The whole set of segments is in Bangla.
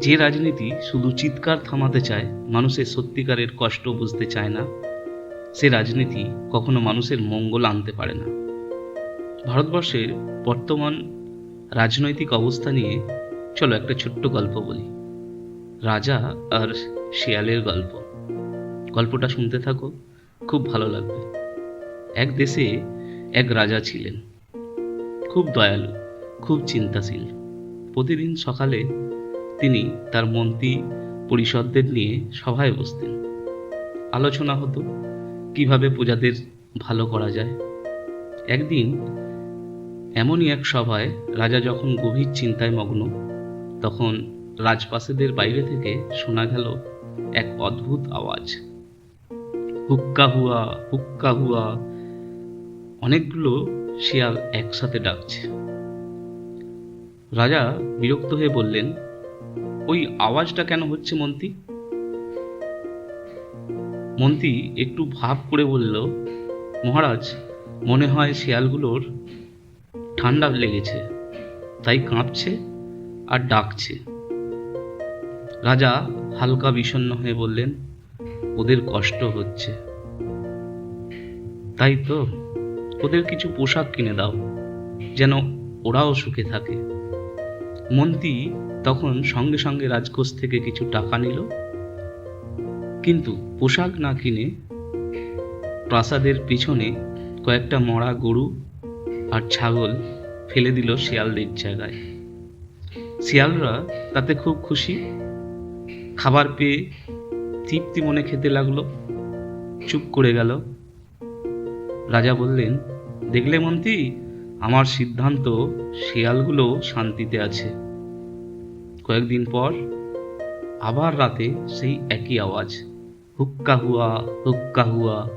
যে রাজনীতি শুধু চিৎকার থামাতে চায়, মানুষের সত্যিকারের কষ্ট বুঝতে চায় না, সে রাজনীতি কখনো মানুষের মঙ্গল আনতে পারে না। ভারতবর্ষের বর্তমান রাজনৈতিক অবস্থা নিয়ে চলো একটা ছোট্ট গল্প বলি। রাজা আর শিয়ালের গল্প। গল্পটা শুনতে থাকো, খুব ভালো লাগবে। এক দেশে এক রাজা ছিলেন। খুব দয়ালু, খুব চিন্তাশীল। প্রতিদিন সকালে তিনি তার মন্ত্রী পরিষদদের নিয়ে সভায় বসতেন। আলোচনা হতো, কীভাবে প্রজাদের ভালো করা যায়। একদিন এমনই এক সভায় রাজা যখন গভীর চিন্তায় মগ্ন, তখন রাজপ্রাসাদের বাইরে থেকে শোনা গেল এক অদ্ভুত আওয়াজ। হুক্কা হুয়া হুক্কা হুয়া, অনেকগুলো শিয়াল একসাথে ডাকছে। রাজা বিরক্ত হয়ে বললেন ওই আওয়াজটা কেন হচ্ছে মন্ত্রী মন্ত্রী একটু ভাব করে বলল, মহারাজ, মনে হয় শিয়ালগুলোর ঠান্ডা লেগেছে, তাই কাঁপছে আর ডাকছে। রাজা হালকা বিষণ্ণ হয়ে বললেন, ওদের কষ্ট হচ্ছে। তাই তো, ওদের কিছু পোশাক কিনে দাও, যেন ওরাও সুখে থাকে। মন্ত্রী তখন সঙ্গে সঙ্গে রাজকোষ থেকে কিছু টাকা নিল। কিন্তু পোশাক না কিনে প্রাসাদের পিছনে কয়েকটা মরা গরু আর ছাগল ফেলে দিল শিয়ালদের জায়গায়। শিয়ালরা তাতে খুব খুশি। খাবার পেয়ে তৃপ্তি মনে খেতে লাগল, চুপ করে গেল। রাজা বললেন, দেখলে মন্ত্রী আমার সিদ্ধান্ত, শেয়ালগুলো শান্তিতে আছে। কয়েকদিন পর, আবার রাতে সেই একই আওয়াজ, হুক্কা হুয়া হুক্কা হুয়া।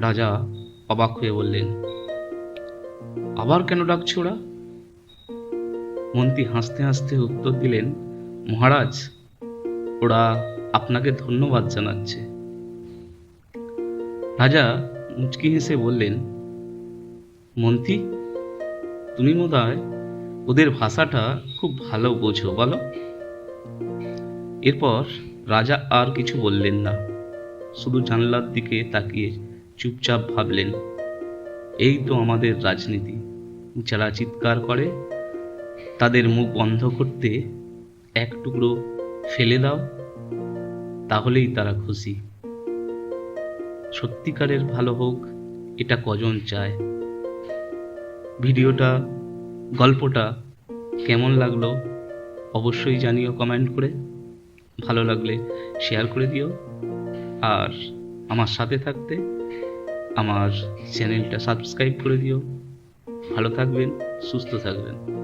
রাজা অবাক হয়ে বললেন, আবার কেন ডাকছে ওরা? মন্ত্রী হাসতে হাসতে উত্তর দিলেন, মহারাজ, ওরা আপনাকে ধন্যবাদ জানাচ্ছে। রাজা মুচকি হেসে বললেন মন্ত্রী, তুমি বোধহয় ওদের ভাষাটা খুব ভালো বোঝো, বলো। এরপর রাজা আর কিছু বললেন না। শুধু জানলার দিকে তাকিয়ে চুপচাপ ভাবলেন, এই তো আমাদের রাজনীতি। যারা চিৎকার করে, তাদের মুখ বন্ধ করতে এক টুকরো ফেলে দাও, তাহলেই তারা খুশি। সত্যিকারের ভালো হোক, এটা কজন চায়? ভিডিওটা, গল্পটা কেমন লাগল অবশ্যই জানিও কমেন্ট করে। ভালো লাগলে শেয়ার করে দিও। আর আমার সাথে থাকতে আমার চ্যানেলটা সাবস্ক্রাইব করে দিও। ভালো থাকবেন, সুস্থ থাকবেন।